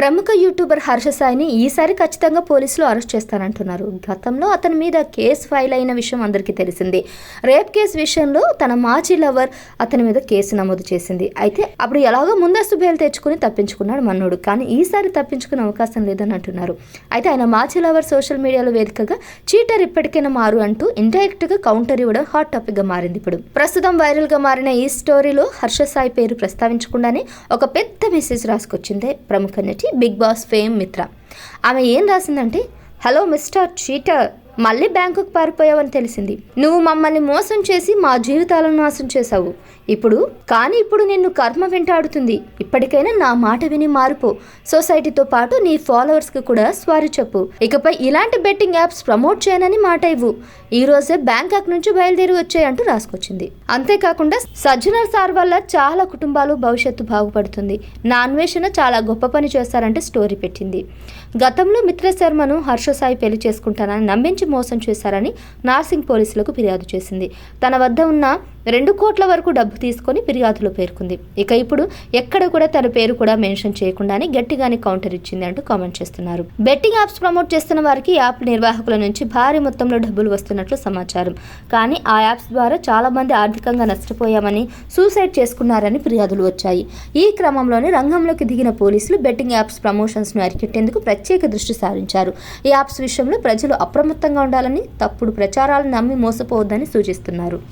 ప్రముఖ యూట్యూబర్ హర్ష సాయిని ఈసారి ఖచ్చితంగా పోలీసులు అరెస్ట్ చేస్తారంటున్నారు గతంలో అతని మీద కేసు ఫైల్ అయిన విషయం అందరికీ తెలిసింది. రేప్ కేసు విషయంలో తన మాజీ లవర్ అతని మీద కేసు నమోదు చేసింది. అయితే అప్పుడు ఎలాగో ముందస్తు బెయిల్ తెచ్చుకుని తప్పించుకున్నాడు మన్నోడు. కానీ ఈసారి తప్పించుకునే అవకాశం లేదని అంటున్నారు. అయితే ఆయన మాజీ లవర్ సోషల్ మీడియాలో వేదికగా చీటర్ ఇప్పటికైనా మారు అంటూ ఇండైరెక్ట్గా కౌంటర్ ఇవ్వడం హాట్ టాపిక్గా మారింది ఇప్పుడు. ప్రస్తుతం వైరల్గా మారిన ఈ స్టోరీలో హర్ష సాయి పేరు ప్రస్తావించకుండానే ఒక పెద్ద మెసేజ్ రాసుకొచ్చిందే ప్రముఖ నటి బిగ్ బాస్ ఫేమ్ మిత్ర. ఆమె ఏం రాసిందంటే హలో మిస్టర్ చీటర్ మళ్ళీ బ్యాంకుకు పారిపోయావని తెలిసింది. నువ్వు మమ్మల్ని మోసం చేసి మా జీవితాలను నాశనం చేశావు. ఇప్పుడు కానీ ఇప్పుడు నిన్ను కర్మ వెంటాడుతుంది. ఇప్పటికైనా నా మాట విని మారిపో. సొసైటీతో పాటు నీ ఫాలోవర్స్కి కూడా స్వారీ చెప్పు. ఇకపై ఇలాంటి బెట్టింగ్ యాప్స్ ప్రమోట్ చేయనని మాట ఇవ్వు. ఈ రోజే బ్యాంకాక్ నుంచి బయలుదేరి వచ్చాయంటూ రాసుకొచ్చింది. అంతేకాకుండా సజ్జనర్ సార్ వల్ల చాలా కుటుంబాలు భవిష్యత్తు బాగుపడుతుంది. నా అన్వేషణ చాలా గొప్ప పని చేస్తారంటే స్టోరీ పెట్టింది. గతంలో మిత్ర శర్మను హర్ష సాయి పెళ్ళి చేసుకుంటానని నమ్మించి మోసం చేశారని నార్సింగ్ పోలీసులకు ఫిర్యాదు చేసింది. తన వద్ద ఉన్న రెండు కోట్ల వరకు డబ్బు తీసుకొని ఫిర్యాదులో పేర్కొంది. ఇక ఇప్పుడు ఎక్కడ కూడా తన పేరు కూడా మెన్షన్ చేయకుండానే గట్టిగానే కౌంటర్ ఇచ్చింది అంటూ కామెంట్ చేస్తున్నారు. బెట్టింగ్ యాప్స్ ప్రమోట్ చేస్తున్న వారికి యాప్ నిర్వాహకుల నుంచి భారీ మొత్తంలో డబ్బులు వస్తున్నట్లు సమాచారం. కానీ ఆ యాప్స్ ద్వారా చాలా మంది ఆర్థికంగా నష్టపోయామని సూసైడ్ చేసుకున్నారని ఫిర్యాదులు వచ్చాయి. ఈ క్రమంలోనే రంగంలోకి దిగిన పోలీసులు బెట్టింగ్ యాప్స్ ప్రమోషన్స్ను అరికెట్టేందుకు ప్రత్యేక దృష్టి సారించారు. ఈ యాప్స్ విషయంలో ప్రజలు అప్రమత్తంగా ఉండాలని తప్పుడు ప్రచారాలను నమ్మి మోసపోవద్దని సూచిస్తున్నారు.